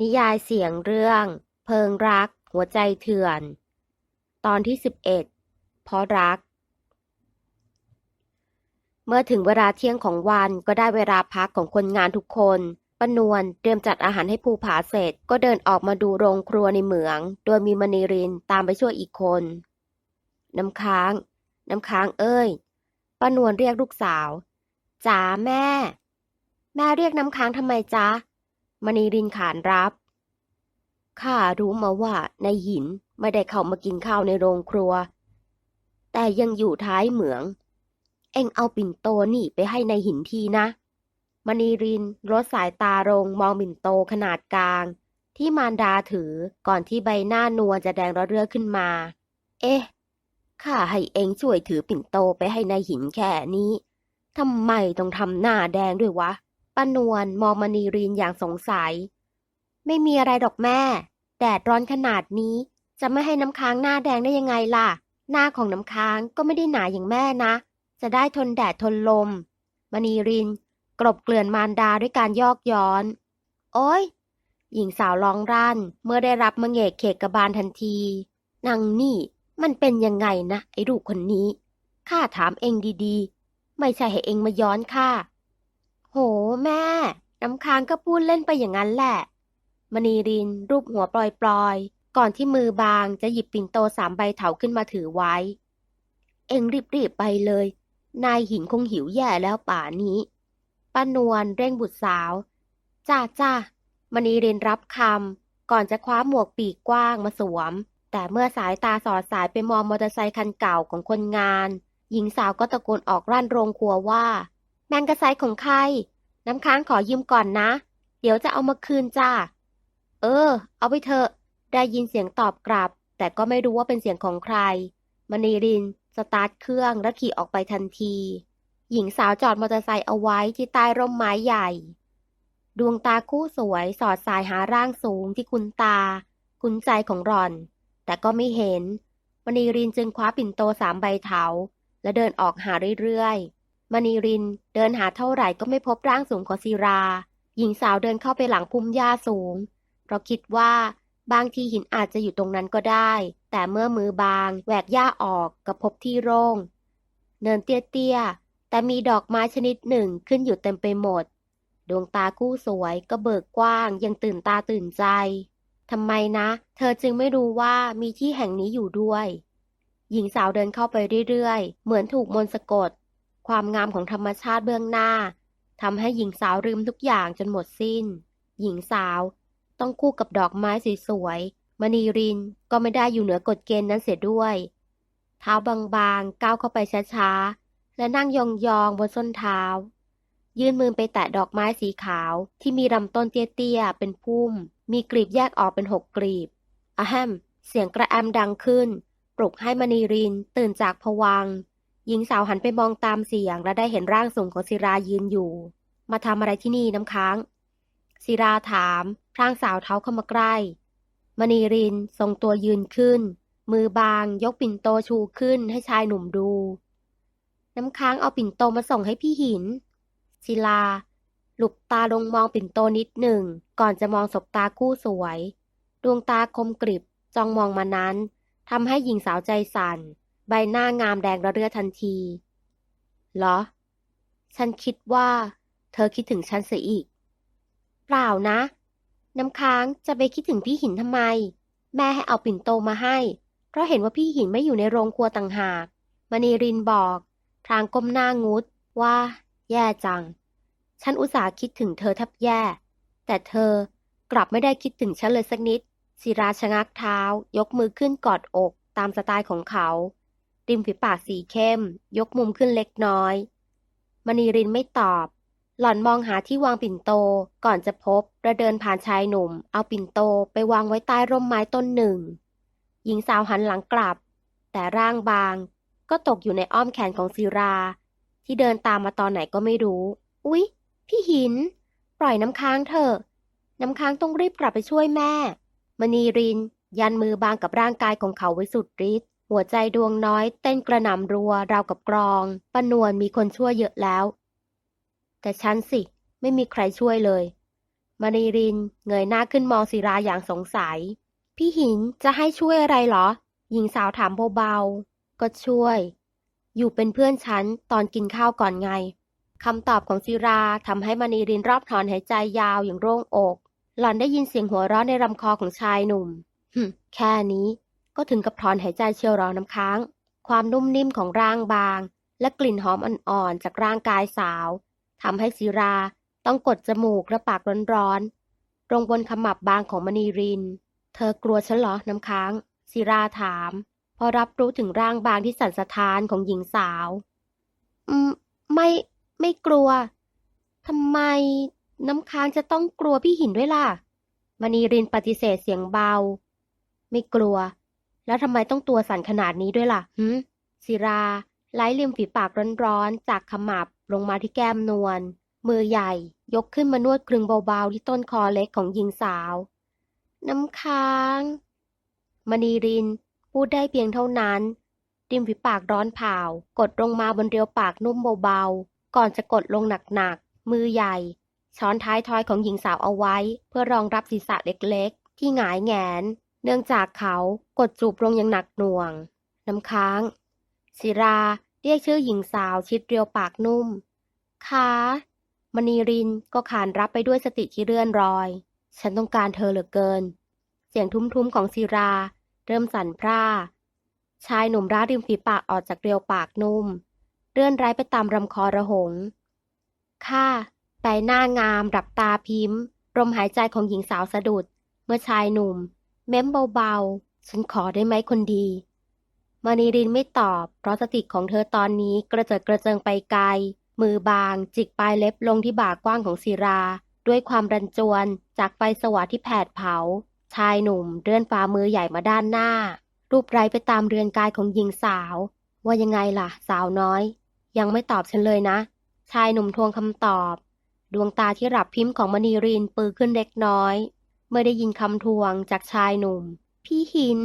นิยายเสียงเรื่อง เพิงรัก หัวใจเถื่อน ตอนที่สิบเอ็ดเพราะรัก เมื่อถึงเวลาเที่ยงของวันก็ได้เวลาพักของคนงานทุกคนปนวลเตรียมจัดอาหารให้ภูผาเสร็จ ก็เดินออกมาดูโรงครัวในเหมือง โดยมีมณีรินตามไปช่วยอีกคน น้ำค้าง น้ำค้างเอ้ยปนวลเรียกลูกสาวจ๋าแม่ แม่เรียกน้ำค้างทำไมจ๊ะ มณีรินขานรับ ข้ารู้มาว่านายหินไม่ได้เข้ามากินข้าวในโรงครัว แต่ยังอยู่ท้ายเหมือง เอ็งเอาปิ่นโตนี่ไปให้ในายหินทีนะ มณีรินลดสายตาลงมองปิ่นโตขนาดกลาง ที่มารดาถือก่อนที่ใบหน้านวลจะแดงระเรื่อขึ้นมา เอ๊ะข้าให้เอ็งช่วยถือปิ่นโตไปให้ในายหินแค่นี้ทำไมต้องทำหน้าแดงด้วยวะ ป้านวลมองมณีรินอย่างสงสัย ไม่มีอะไรดอกแม่ แดดร้อนขนาดนี้ จะไม่ให้น้ำค้างหน้าแดงได้ยังไงล่ะ หน้าของน้ำค้างก็ไม่ได้หนาอย่างแม่นะ จะได้ทนแดดทนลม มณีรินกลบเกลื่อนมารดาด้วยการยอกย้อน โอ้ยหญิงสาวร้องรั่นเมื่อได้รับมะเหงกเขกกระบาลทันทีนางนี่มันเป็นยังไงนะไอ้ลูกคนนี้ข้าถามเองดีๆ ไม่ใช่ให้เองมาย้อนข้า โหแม่ น้ำค้างก็พูดเล่นไปอย่างนั้นแหละ มณีรินรูปหัวปลอยๆก่อนที่มือบางจะหยิบปิ่นโตสามใบเถาขึ้นมาถือไว้ เอ็งรีบๆไปเลย นายหินคงหิวแย่แล้วป่านี้ป้านวลเร่งบุตรสาวจ้าจ้ามณีรินรับคำก่อนจะคว้าหมวกปีกกว้างมาสวม แต่เมื่อสายตาสอดสายไปมองมอเตอร์ไซคันเก่าของคนงาน หญิงสาวก็ตะโกนออกรั่นโรงครัวว่า แมงกะไซของใคร น้ำค้างขอยืมก่อนนะ เดี๋ยวจะเอามาคืนจ้า เออ เอาไปเถอะ ได้ยินเสียงตอบกลับ แต่ก็ไม่รู้ว่าเป็นเสียงของใคร มณีริน สตาร์ทเครื่องและขี่ออกไปทันที หญิงสาวจอดมอเตอร์ไซค์เอาไว้ที่ใต้ร่มไม้ใหญ่ ดวงตาคู่สวยสอดสายหาร่างสูงที่คุ้นตา คุ้นใจของหล่อน แต่ก็ไม่เห็น มณีรินจึงคว้าปิ่นโตสามใบเถาและเดินออกหาเรื่อยๆ มณีรินเดินหาเท่าไหร่ก็ไม่พบร่างสูงของศิรา หญิงสาวเดินเข้าไปหลังพุ่มหญ้าสูง เพราะคิดว่าบางทีหินอาจจะอยู่ตรงนั้นก็ได้ แต่เมื่อมือบางแหวกหญ้าออกก็พบที่โร่ง เนินเตี้ยๆ แต่มีดอกไม้ชนิดหนึ่งขึ้นอยู่เต็มไปหมด ดวงตาคู่สวยก็เบิกกว้างยังตื่นตาตื่นใจทำไมนะ เธอจึงไม่รู้ว่ามีที่แห่งนี้อยู่ด้วย หญิงสาวเดินเข้าไปเรื่อยๆ เหมือนถูกมนต์สะกด ความงามของธรรมชาติเบื้องหน้าทำให้หญิงสาวลืมทุกอย่างจนหมดสิ้น หญิงสาวต้องคู่กับดอกไม้สวยๆมณีรินก็ไม่ได้อยู่เหนือกฎเกณฑ์นั้นเสียด้วย เท้าบางๆ ก้าวเข้าไปช้าๆ และนั่งยองๆ บนส้นเท้า ยื่นมือไปแตะดอกไม้สีขาวที่มีลำต้นเตี้ยๆ เป็นพุ่ม มีกลีบแยกออกเป็นหกกลีบอะแฮม เสียงกระแอมดังขึ้น ปลุกให้มณีรินตื่นจากผวัง หญิงสาวหันไปมองตามเสียง และได้เห็นร่างสูงของศิรายืนอยู่ มาทำอะไรที่นี่น้ำค้างศิราถามพรางสาวเท้าเข้ามาใกล้ มณีรินทรงตัวยืนขึ้น มือบางยกปิ่นโตชูขึ้นให้ชายหนุ่มดู น้ำค้างเอาปิ่นโตมาส่งให้พี่หินศิลาหลุบตาลงมองปิ่นโตนิดหนึ่ง ก่อนจะมองศบตาคู่สวย ดวงตาคมกริบจ้องมองมานั้นทำให้หญิงสาวใจสั่น ใบหน้างามแดงระเรื่อทันที เหรอ ฉันคิดว่า เธอคิดถึงฉันเสียอีก เปล่านะ น้ำค้างจะไปคิดถึงพี่หินทำไม แม่ให้เอาปิ่นโตมาให้ เพราะเห็นว่าพี่หินไม่อยู่ในโรงครัวต่างหากมณีรินบอก พรางก้มหน้างุดว่า แย่จัง ฉันอุตส่าห์คิดถึงเธอแทบแย่ แต่เธอกลับไม่ได้คิดถึงฉันเลยสักนิดศิราชะงักเท้ายกมือขึ้นกอดอกตามสไตล์ของเขา ริมฝีปากสีเข้ม ยกมุมขึ้นเล็กน้อย มณีรินไม่ตอบ หล่อนมองหาที่วางปิ่นโตก่อนจะพบและเดินผ่านชายหนุ่ม เอาปิ่นโตไปวางไว้ใต้ร่มไม้ต้นหนึ่ง หญิงสาวหันหลังกลับ แต่ร่างบาง ก็ตกอยู่ในอ้อมแขนของศิรา ที่เดินตามมาตอนไหนก็ไม่รู้ อุ๊ย พี่หิน ปล่อยน้ำค้างเถอะน้ำค้างต้องรีบกลับไปช่วยแม่ มณีรินยันมือบางกับร่างกายของเขาไว้สุดฤทธิ์ หัวใจดวงน้อยเต้นกระหน่ำรัวราวกับกรองปนวลมีคนช่วยเยอะแล้ว แต่ฉันสิ ไม่มีใครช่วยเลยมณีรินเงยหน้าขึ้นมองศิราอย่างสงสัย พี่หินจะให้ช่วยอะไรเหรอ หญิงสาวถามเบาๆ ก็ช่วย อยู่เป็นเพื่อนฉันตอนกินข้าวก่อนไงคำตอบของศิราทำให้มณีรินรอบถอนหายใจยาวอย่างโล่งอก หล่อนได้ยินเสียงหัวเราะในลำคอของชายหนุ่มแค่นี้ ก็ถึงกับถอนหายใจเชียวหรอน้ำค้าง ความนุ่มนิ่มของร่างบาง และกลิ่นหอมอ่อนๆจากร่างกายสาวทำให้ศิราต้องกดจมูกและปากร้อนๆตรงบนขมับบางของมณีริน เธอกลัวฉันเหรอน้ำค้างศิราถาม พอรับรู้ถึงร่างบางที่สั่นสะท้านของหญิงสาว อืม ไม่ ไม่กลัวทำไมน้ำค้างจะต้องกลัวพี่หินด้วยล่ะมณีรินปฏิเสธเสียงเบา ไม่กลัว แล้วทำไมต้องตัวสั่นขนาดนี้ด้วยล่ะหืมศิราไล่ริมฝีปากร้อนๆ จากขมับลงมาที่แก้มนวล มือใหญ่ ยกขึ้นมานวดคลึงเบาๆ ที่ต้นคอเล็กของหญิงสาว น้ำค้าง มณีริน พูดได้เพียงเท่านั้น ริมฝีปากร้อนเผา กดลงมาบนเรียวปากนุ่มเบาๆ ก่อนจะกดลงหนักๆ มือใหญ่ ช้อนท้ายทอยของหญิงสาวเอาไว้ เพื่อรองรับศีรษะเล็กๆ ที่หงายแงน เนื่องจากเขากดจูบลงอย่างหนักหน่วง น้ำค้าง ศิราเรียกชื่อหญิงสาวชิดเรียวปากนุ่มคะมณีรินก็ขานรับไปด้วยสติที่เลื่อนรอย ฉันต้องการเธอเหลือเกิน เสียงทุ้มๆของศิรา เริ่มสั่นพร่า ชายหนุ่มร่าริมฝีปากออกจากเรียวปากนุ่ม เลื่อนไร้ไปตามลำคอระหงค่ะใบหน้างามดับตาพิมพ์ลมหายใจของหญิงสาวสะดุด เมื่อชายหนุ่ม เม้มเบาๆ ฉันขอได้ไหมคนดีมณีรินไม่ตอบ เพราะสติของเธอตอนนี้กระเจิดกระเจิงไปไกล มือบาง จิกปลายเล็บลงที่บ่ากว้างของศิรา ด้วยความรันจวน จากไฟสว่างที่แผดเผา ชายหนุ่มเลื่อนฝ่ามือใหญ่มาด้านหน้า รูปไร้ไปตามเรือนกายของหญิงสาว ว่ายังไงล่ะ สาวน้อย ยังไม่ตอบฉันเลยนะ ชายหนุ่มทวงคำตอบ ดวงตาที่หลับพริ้มของมณีรินปือขึ้นเล็กน้อย เมื่อได้ยินคำทวงจากชายหนุ่ม พี่หิน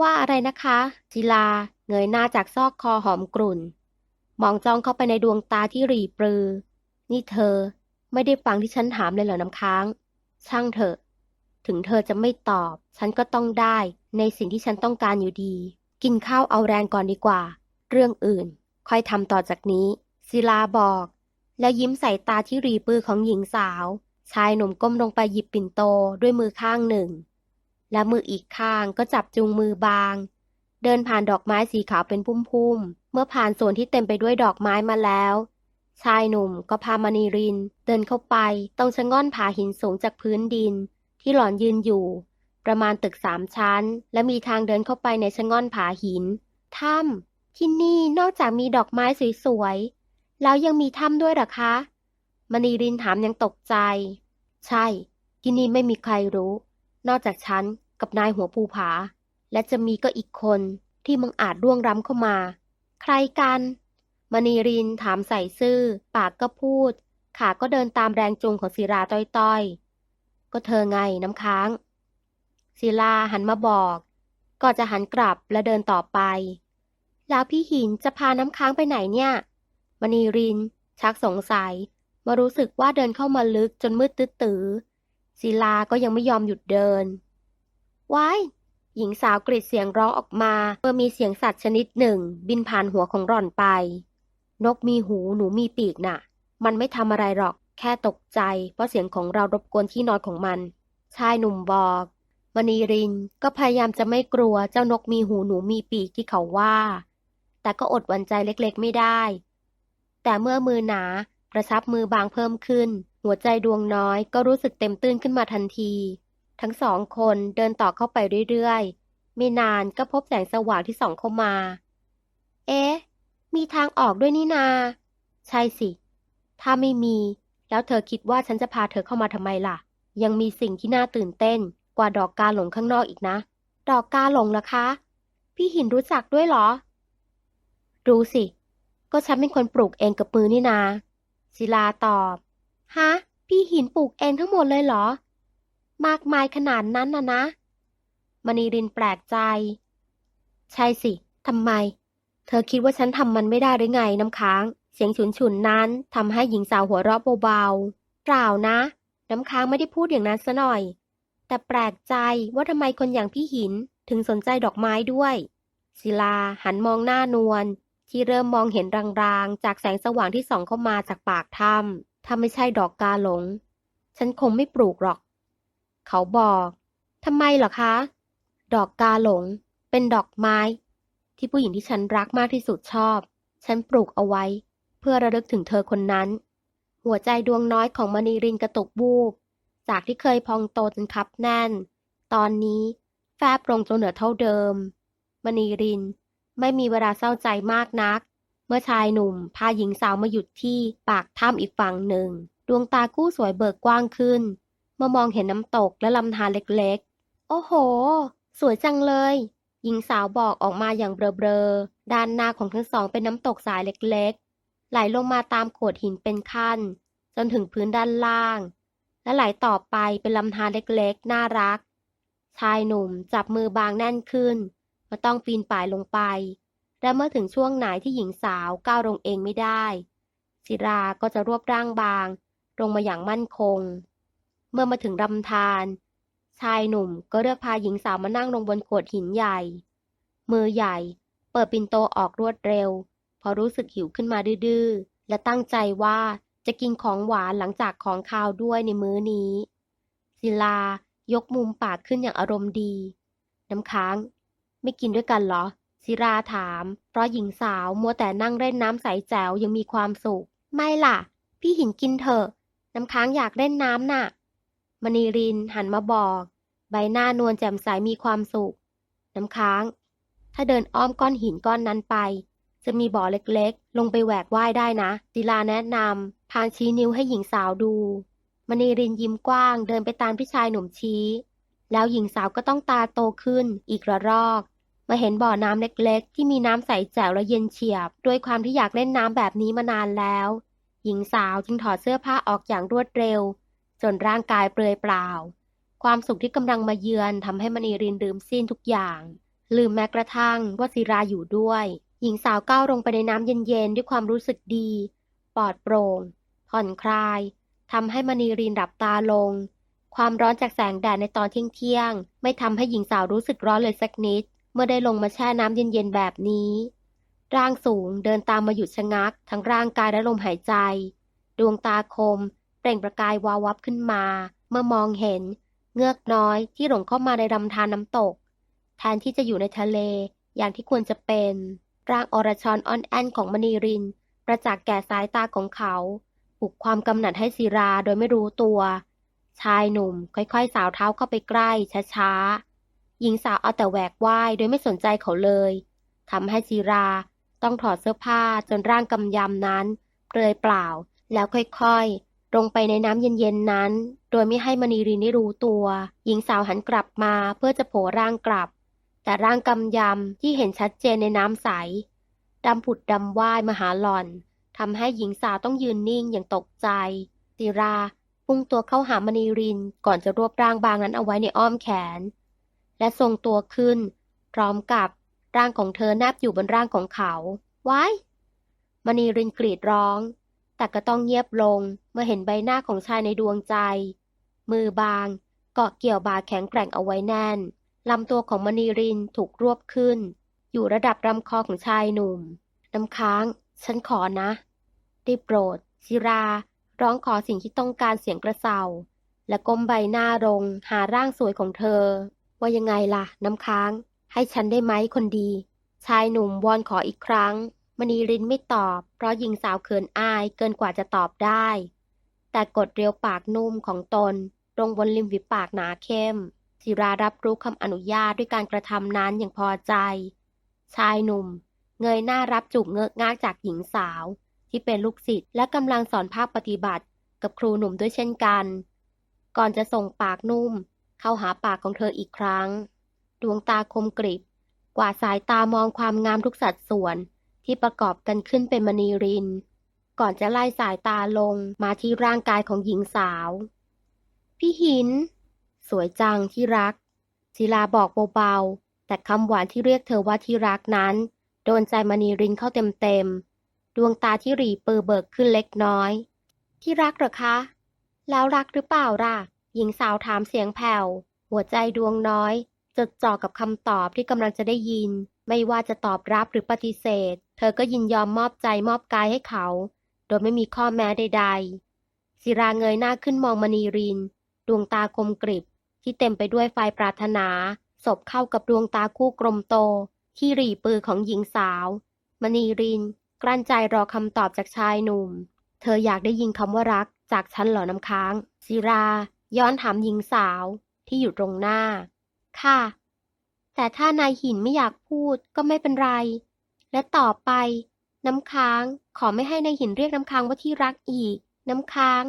ว่าอะไรนะคะ จิลาเงยหน้าจากซอกคอหอมกลุ่น มองจ้องเข้าไปในดวงตาที่รีปรือ นี่เธอไม่ได้ฟังที่ฉันถามเลยเหรอน้ำค้าง ช่างเถอะ ถึงเธอจะไม่ตอบ ฉันก็ต้องได้ในสิ่งที่ฉันต้องการอยู่ดี กินข้าวเอาแรงก่อนดีกว่า เรื่องอื่น ค่อยทำต่อจากนี้ศิลาบอก แล้วยิ้มใส่ตาที่รีปือของหญิงสาว ชายหนุ่มก้มลงไปหยิบปิ่นโตด้วยมือข้างหนึ่ง และมืออีกข้างก็จับจูงมือบาง เดินผ่านดอกไม้สีขาวเป็นพุ่มๆ เมื่อผ่านส่วนที่เต็มไปด้วยดอกไม้มาแล้ว ชายหนุ่มก็พามณีริน เดินเข้าไปตรงชะง่อนผาหินสูงจากพื้นดิน ที่หล่อนยืนอยู่ ประมาณตึกสามชั้น และมีทางเดินเข้าไปในชะง่อนผาหิน ถ้ำที่นี่นอกจากมีดอกไม้สวยๆแล้วยังมีถ้ำด้วยหรอคะ มณีรินถามยังตกใจ ใช่ ที่นี่ไม่มีใครรู้ นอกจากฉันกับนายหัวภูผา และจะมีก็อีกคนที่มังอาจร่วงล้ำเข้ามา ใครกัน มณีรินถามใส่ซื่อ ปากก็พูด ขาก็เดินตามแรงจูงของศิลาต้อยๆ ก็เธอไงน้ำค้าง ศิลาหันมาบอก ก็จะหันกลับและเดินต่อไป แล้วพี่หินจะพาน้ำค้างไปไหนเนี่ย มณีรินชักสงสัย มารู้สึกว่าเดินเข้ามาลึกจนมืดตื้อตือศิลาก็ยังไม่ยอมหยุดเดินว้ายหญิงสาวกรีดเสียงร้องออกมาเมื่อมีเสียงสัตว์ชนิดหนึ่ง บินผ่านหัวของหล่อนไป นกมีหูหนูมีปีกน่ะ มันไม่ทำอะไรหรอกแค่ตกใจ เพราะเสียงของเรารบกวนที่นอนของมัน ชายหนุ่มบอกมณีรินก็พยายามจะไม่กลัวเจ้านกมีหูหนูมีปีกที่เขาว่า แต่ก็อดหวั่นใจเล็กๆไม่ได้ แต่เมื่อมือหนา กระชับมือบางเพิ่มขึ้น หัวใจดวงน้อยก็รู้สึกเต็มตื้นขึ้นมาทันที ทั้งสองคนเดินต่อเข้าไปเรื่อยๆ ไม่นานก็พบแสงสว่างที่ส่องเข้ามา เอ๊ะ มีทางออกด้วยนี่นา ใช่สิ ถ้าไม่มี แล้วเธอคิดว่าฉันจะพาเธอเข้ามาทำไมล่ะ ยังมีสิ่งที่น่าตื่นเต้น กว่าดอกกาหลงข้างนอกอีกนะ ดอกกาหลงล่ะคะ พี่หินรู้จักด้วยเหรอ รู้สิ ก็ฉันเป็นคนปลูกเองกับมือนี่นา ศิลาตอบ ฮะ พี่หินปลูกเองทั้งหมดเลยเหรอ มากมายขนาดนั้นนะนะ มณีรินแปลกใจ ใช่สิ ทำไม เธอคิดว่าฉันทำมันไม่ได้หรือไงน้ำค้าง เสียงฉุนฉุนนั้นทำให้หญิงสาวหัวเราะเบาๆ เปล่านะ น้ำค้างไม่ได้พูดอย่างนั้นซะหน่อย แต่แปลกใจว่าทำไมคนอย่างพี่หินถึงสนใจดอกไม้ด้วย ศิลาหันมองหน้านวล ที่เริ่มมองเห็นรางๆ จากแสงสว่างที่ส่องเข้ามาจากปากถ้ำถ้าไม่ใช่ดอกกาหลง ฉันคงไม่ปลูกหรอก เขาบอกทำไมเหรอคะ ดอกกาหลง เป็นดอกไม้ ที่ผู้หญิงที่ฉันรักมากที่สุดชอบ ฉันปลูกเอาไว้ เพื่อระลึกถึงเธอคนนั้น หัวใจดวงน้อยของมณีรินกระตุกบูบจากที่เคยพองโตจนคับแน่น ตอนนี้แฟบลงจนเหลือเท่าเดิม มณีริน ไม่มีเวลาเศร้าใจมากนัก เมื่อชายหนุ่มพาหญิงสาวมาหยุดที่ปากถ้ำอีกฝั่งหนึ่ง ดวงตากู้สวยเบิกกว้างขึ้น เมื่อมองเห็นน้ำตกและลำธารเล็กๆ โอ้โห สวยจังเลย หญิงสาวบอกออกมาอย่างเบลอๆ ด้านหน้าของทั้งสองเป็นน้ำตกสายเล็กๆ ไหลลงมาตามโขดหินเป็นขั้น จนถึงพื้นด้านล่าง และไหลต่อไปเป็นลำธารเล็กๆ น่ารัก ชายหนุ่มจับมือบางแน่นขึ้น เมื่ต้องปีนป่ายลงไป และเมื่อถึงช่วงไหนที่หญิงสาวก้าวลงเองไม่ได้ ศิราก็จะรวบร่างบาง ลงมาอย่างมั่นคง เมื่อมาถึงลำธารชายหนุ่มก็เลือกพาหญิงสาวมานั่งลงบนโขดหินใหญ่ มือใหญ่ เปิดปินโตออกรวดเร็ว พอรู้สึกหิวขึ้นมาดื้อๆ และตั้งใจว่าจะกินของหวานหลังจากของคาวด้วยในมื้อนี้ ศิลายกมุมปากขึ้นอย่างอารมณ์ดี น้ำค้าง ไม่กินด้วยกันเหรอ ศิราถาม เพราะหญิงสาวมัวแต่นั่งเล่นน้ำใสแจ๋วยังมีความสุข ไม่ล่ะ พี่หินกินเถอะ น้ำค้างอยากเล่นน้ำน่ะ มณีรินหันมาบอก ใบหน้านวลแจ่มใสมีความสุข น้ำค้าง ถ้าเดินอ้อมก้อนหินก้อนนั้นไป จะมีบ่อเล็กๆ ลงไปแหวกว่ายได้นะ ศิลาแนะนำพางชี้นิ้วให้หญิงสาวดูมณีรินยิ้มกว้างเดินไปตามที่ชายหนุ่มชี้ แล้วหญิงสาวก็ต้องตาโตขึ้นอีกระรอก มาเห็นบ่อน้ำเล็กๆ ที่มีน้ำใสแจ๋วและเย็นเฉียบ ด้วยความที่อยากเล่นน้ำแบบนี้มานานแล้ว หญิงสาวจึงถอดเสื้อผ้าออกอย่างรวดเร็ว จนร่างกายเปลือยเปล่า ความสุขที่กำลังมาเยือนทำให้มณีรินลืมสิ้นทุกอย่าง ลืมแม้กระทั่งว่าศิราอยู่ด้วย หญิงสาวก้าวลงไปในน้ำเย็นๆด้วยความรู้สึกดี ปลอดโปร่ง ผ่อนคลายทำให้มณีรินหลับตาลง ความร้อนจากแสงแดดในตอนเที่ยงๆไม่ทำให้หญิงสาวรู้สึกร้อนเลยสักนิด เมื่อได้ลงมาแช่น้ำเย็นๆแบบนี้ ร่างสูงเดินตามมาหยุดชะงัก ทั้งร่างกายและลมหายใจ ดวงตาคม เปล่งประกายวาววับขึ้นมา เมื่อมองเห็น เงือกน้อยที่หลงเข้ามาในลำธารน้ำตก แทนที่จะอยู่ในทะเลอย่างที่ควรจะเป็น ร่างอรชรอ่อนแอนของมณีริน ประจักษ์แก่สายตาของเขาปลุกความกำหนัดให้ศิราโดยไม่รู้ตัว ชายหนุ่มค่อยๆ สาวเท้าเข้าไปใกล้ช้าๆ หญิงสาวเอาแต่แหวกว่ายโดยไม่สนใจเขาเลยทำให้ศิราต้องถอดเสื้อผ้าจนร่างกำยำนั้นเปลือยเปล่า แล้วค่อยๆ ลงไปในน้ำเย็นๆนั้น โดยไม่ให้มณีรินได้รู้ตัว หญิงสาวหันกลับมาเพื่อจะโผล่ร่างกลับ แต่ร่างกำยำที่เห็นชัดเจนในน้ำใสดำผุดดำว่ายมาหาหล่อนทำให้หญิงสาวต้องยืนนิ่งอย่างตกใจศิราพุ่งตัวเข้าหามณีรินก่อนจะรวบร่างบางนั้นเอาไว้ในอ้อมแขน และทรงตัวขึ้น พร้อมกับร่างของเธอแนบอยู่บนร่างของเขาว้ายมณีรินกรีดร้อง แต่ก็ต้องเงียบลงเมื่อเห็นใบหน้าของชายในดวงใจ มือบาง เกาะเกี่ยวบาแข็งแกร่งเอาไว้แน่นลำตัวของมณีรินถูกรวบขึ้น อยู่ระดับลำคอของชายหนุ่มน้ำค้าง ฉันขอนะได้โปรดศิรา ร้องขอสิ่งที่ต้องการเสียงกระเซาและก้มใบหน้าลงหาร่างสวยของเธอ ว่ายังไงล่ะ น้ำค้าง ให้ฉันได้ไหมคนดี ชายหนุ่มวอนขออีกครั้งมณีรินไม่ตอบ เพราะหญิงสาวเขินอายเกินกว่าจะตอบได้ แต่กดเรียวปากนุ่มของตนตรงบนริมฝีปากหนาเข้มศิรารับรู้คำอนุญาตด้วยการกระทำนั้นอย่างพอใจ ชายหนุ่ม เงยหน้ารับจูบเงือกง่ากจากหญิงสาว ที่เป็นลูกศิษย์และกำลังสอนภาคปฏิบัติ กับครูหนุ่มด้วยเช่นกัน ก่อนจะส่งปากนุ่ม เข้าหาปากของเธออีกครั้ง ดวงตาคมกริบ กว่าสายตามองความงามทุกสัดส่วนที่ประกอบกันขึ้นเป็นมณีริน ก่อนจะไล่สายตาลงมาที่ร่างกายของหญิงสาว พี่หิน สวยจังที่รัก ศิลาบอกเบาๆ แต่คำหวานที่เรียกเธอว่าที่รักนั้น โดนใจมณีรินเข้าเต็มๆ ดวงตาที่หรีเปือเบิกขึ้นเล็กน้อย ที่รักเหรอคะ แล้วรักหรือเปล่าล่ะ หญิงสาวถามเสียงแผ่ว หัวใจดวงน้อย จดจ่อกับคำตอบที่กำลังจะได้ยิน ไม่ว่าจะตอบรับหรือปฏิเสธ เธอก็ยินยอมมอบใจมอบกายให้เขา โดยไม่มีข้อแม้ใด ๆ ศิราเงยหน้าขึ้นมองมณีริน ดวงตาคมกริบ ที่เต็มไปด้วยไฟปรารถนา สบเข้ากับดวงตาคู่กลมโต ที่หรี่ปือของหญิงสาว มณีริน กลั้นใจรอคำตอบจากชายหนุ่ม เธออยากได้ยินคำว่ารักจากฉันเหรอน้ำค้างศิรา ย้อนถามหญิงสาวที่อยู่ตรงหน้า ค่ะ แต่ถ้านายหินไม่อยากพูดก็ไม่เป็นไร และต่อไป น้ำค้างขอไม่ให้นายหินเรียกน้ำค้างว่าที่รักอีก น้ำค้าง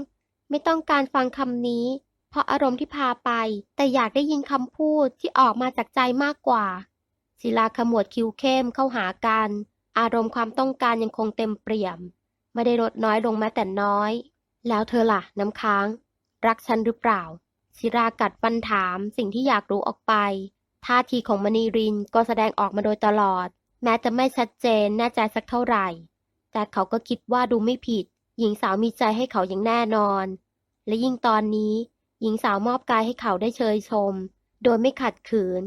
ไม่ต้องการฟังคำนี้ เพราะอารมณ์ที่พาไป แต่อยากได้ยินคำพูดที่ออกมาจากใจมากกว่า ศิลาขมวดคิ้วเข้มเข้าหากัน อารมณ์ความต้องการยังคงเต็มเปี่ยม ไม่ได้ลดน้อยลงแม้แต่น้อย แล้วเธอล่ะ น้ำค้าง รักฉันหรือเปล่า ศิรากัดฟันถามสิ่งที่อยากรู้ออกไป ท่าทีของมณีรินก็แสดงออกมาโดยตลอด แม้จะไม่ชัดเจนแน่ใจสักเท่าไหร่ แต่เขาก็คิดว่าดูไม่ผิด หญิงสาวมีใจให้เขาอย่างแน่นอน และยิ่งตอนนี้ หญิงสาวมอบกายให้เขาได้เชยชม โดยไม่ขัดขืน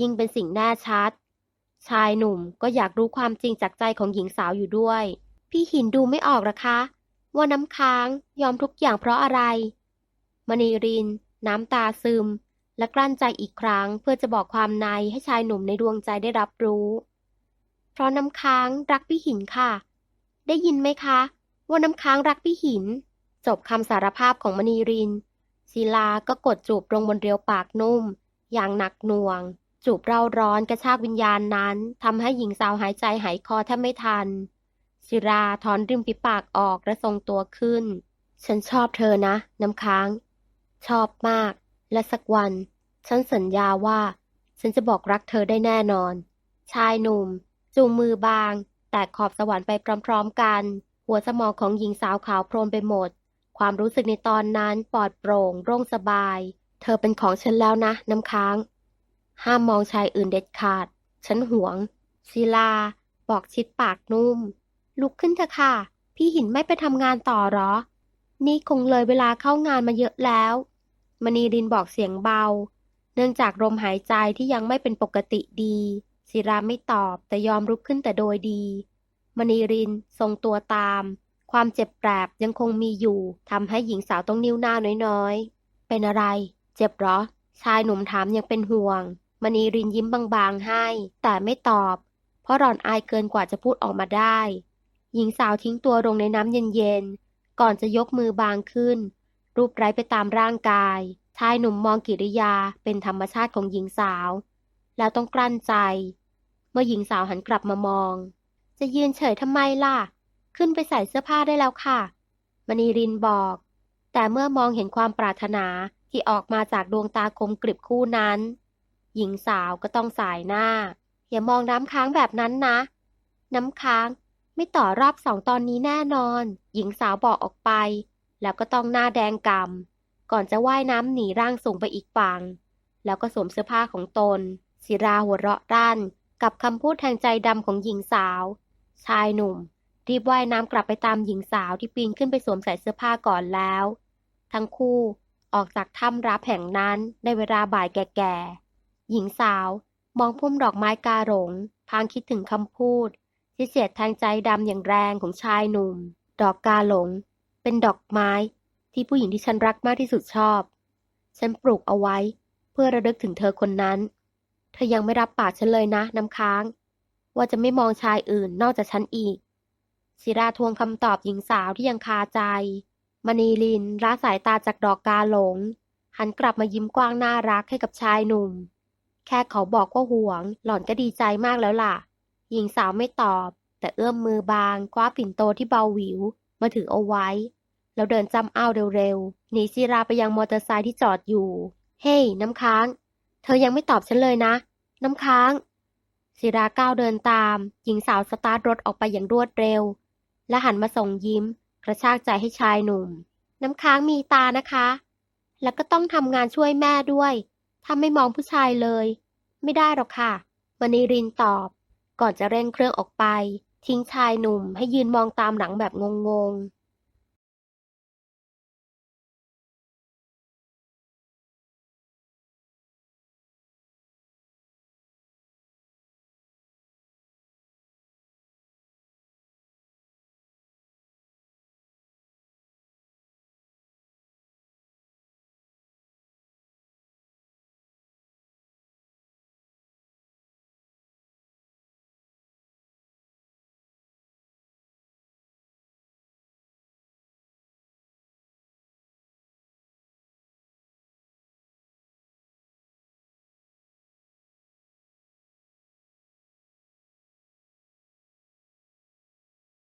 ยิ่งเป็นสิ่งแน่ชัด ชายหนุ่มก็อยากรู้ความจริงจากใจของหญิงสาวอยู่ด้วย พี่หินดูไม่ออกหรอคะว่าน้ำค้างยอมทุกอย่างเพราะอะไร มณีริน น้ำตาซึม และกลั้นใจอีกครั้งเพื่อจะบอกความในให้ชายหนุ่มในดวงใจได้รับรู้ เพราะน้ำค้างรักพี่หินค่ะ ได้ยินไหมคะ ว่าน้ำค้างรักพี่หิน จบคำสารภาพของมณีรินศิลาก็กดจูบลงบนเรียวปากนุ่ม อย่างหนักหน่วง จูบเร่าร้อนกระชากวิญญาณนั้นทำให้หญิงสาวหายใจหายคอแทบไม่ทันศิราถอนริมฝีปากออกและทรงตัวขึ้น ฉันชอบเธอนะ น้ำค้าง ชอบมาก และสักวัน ฉันสัญญาว่า ฉันจะบอกรักเธอได้แน่นอน ชายหนุ่ม จูงมือบาง แตกขอบสวรรค์ไปพร้อมๆกัน หัวสมองของหญิงสาวขาวโพลนไปหมด ความรู้สึกในตอนนั้นปลอดโปร่ง โล่งสบาย เธอเป็นของฉันแล้วนะ น้ำค้าง ห้ามมองชายอื่นเด็ดขาด ฉันหวง ศิลา บอกชิดปากนุ่ม ลุกขึ้นเถอะค่ะ พี่หินไม่ไปทำงานต่อหรอนี่คงเลยเวลาเข้างานมาเยอะแล้ว มณีรินบอกเสียงเบา เนื่องจากลมหายใจที่ยังไม่เป็นปกติดีศิราไม่ตอบแต่ยอมลุกขึ้นแต่โดยดี มณีรินทรงตัวตาม ความเจ็บแปรบยังคงมีอยู่ทำให้หญิงสาวต้องนิ้วหน้าน้อยๆ เป็นอะไร เจ็บหรอ ชายหนุ่มถามยังเป็นห่วง มณีรินยิ้มบางๆให้ แต่ไม่ตอบ เพราะหล่อนอายเกินกว่าจะพูดออกมาได้ หญิงสาวทิ้งตัวลงในน้ำเย็นๆ ก่อนจะยกมือบางขึ้น รูปไร้ไปตามร่างกาย ชายหนุ่มมองกิริยาเป็นธรรมชาติของหญิงสาว แล้วต้องกลั้นใจ เมื่อหญิงสาวหันกลับมามอง จะยืนเฉยทำไมล่ะ ขึ้นไปใส่เสื้อผ้าได้แล้วค่ะ มณีรินบอก แต่เมื่อมองเห็นความปรารถนาที่ออกมาจากดวงตาคมกริบคู่นั้น หญิงสาวก็ต้องสายหน้า อย่ามองน้ำค้างแบบนั้นนะ น้ำค้างไม่ต่อรอบสองตอนนี้แน่นอน หญิงสาวบอกออกไป แล้วก็ต้องหน้าแดงกำก่อนจะว่ายน้ำหนีร่างสูงไปอีกฝั่ง แล้วก็สวมเสื้อผ้าของตน ศิราหัวเราะด้านกับคำพูดแทงใจดำของหญิงสาว ชายหนุ่ม รีบว่ายน้ำกลับไปตามหญิงสาวที่ปีนขึ้นไปสวมใส่เสื้อผ้าก่อนแล้ว ทั้งคู่ออกจากถ้ำรับแห่งนั้นในเวลาบ่ายแก่ๆ หญิงสาวมองพุ่มดอกไม้กาหลง พางคิดถึงคำพูด ที่เสียดแทงใจดำอย่างแรงของชายหนุ่ม ดอกกาหลง เป็นดอกไม้ที่ผู้หญิงที่ฉันรักมากที่สุดชอบ ฉันปลูกเอาไว้ เพื่อระลึกถึงเธอคนนั้น เธอยังไม่รับปากฉันเลยนะน้ำค้าง ว่าจะไม่มองชายอื่นนอกจากฉันอีก ศิราทวงคำตอบหญิงสาวที่ยังคาใจ มณีลินละสายตาจากดอกกาหลง หันกลับมายิ้มกว้างน่ารักให้กับชายหนุ่ม แค่เขาบอกว่าห่วง หล่อนก็ดีใจมากแล้วล่ะ หญิงสาวไม่ตอบ แต่เอื้อมมือบางคว้าปิ่นโตที่เบาหวิว มาถือเอาไว้ แล้วเดินจำอ้าวเร็วๆ หนีศิราไปยังมอเตอร์ไซค์ที่จอดอยู่ เฮ้ยน้ำค้าง เธอยังไม่ตอบฉันเลยนะ น้ำค้างศิราก้าวเดินตาม หญิงสาวสตาร์ทรถออกไปอย่างรวดเร็ว และหันมาส่งยิ้ม กระชากใจให้ชายหนุ่ม น้ำค้างมีตานะคะ แล้วก็ต้องทำงานช่วยแม่ด้วยถ้าไม่มองผู้ชายเลย ไม่ได้หรอกค่ะมณีรินตอบ ก่อนจะเร่งเครื่องออกไป ทิ้งชายหนุ่มให้ยืนมองตามหลังแบบงงๆ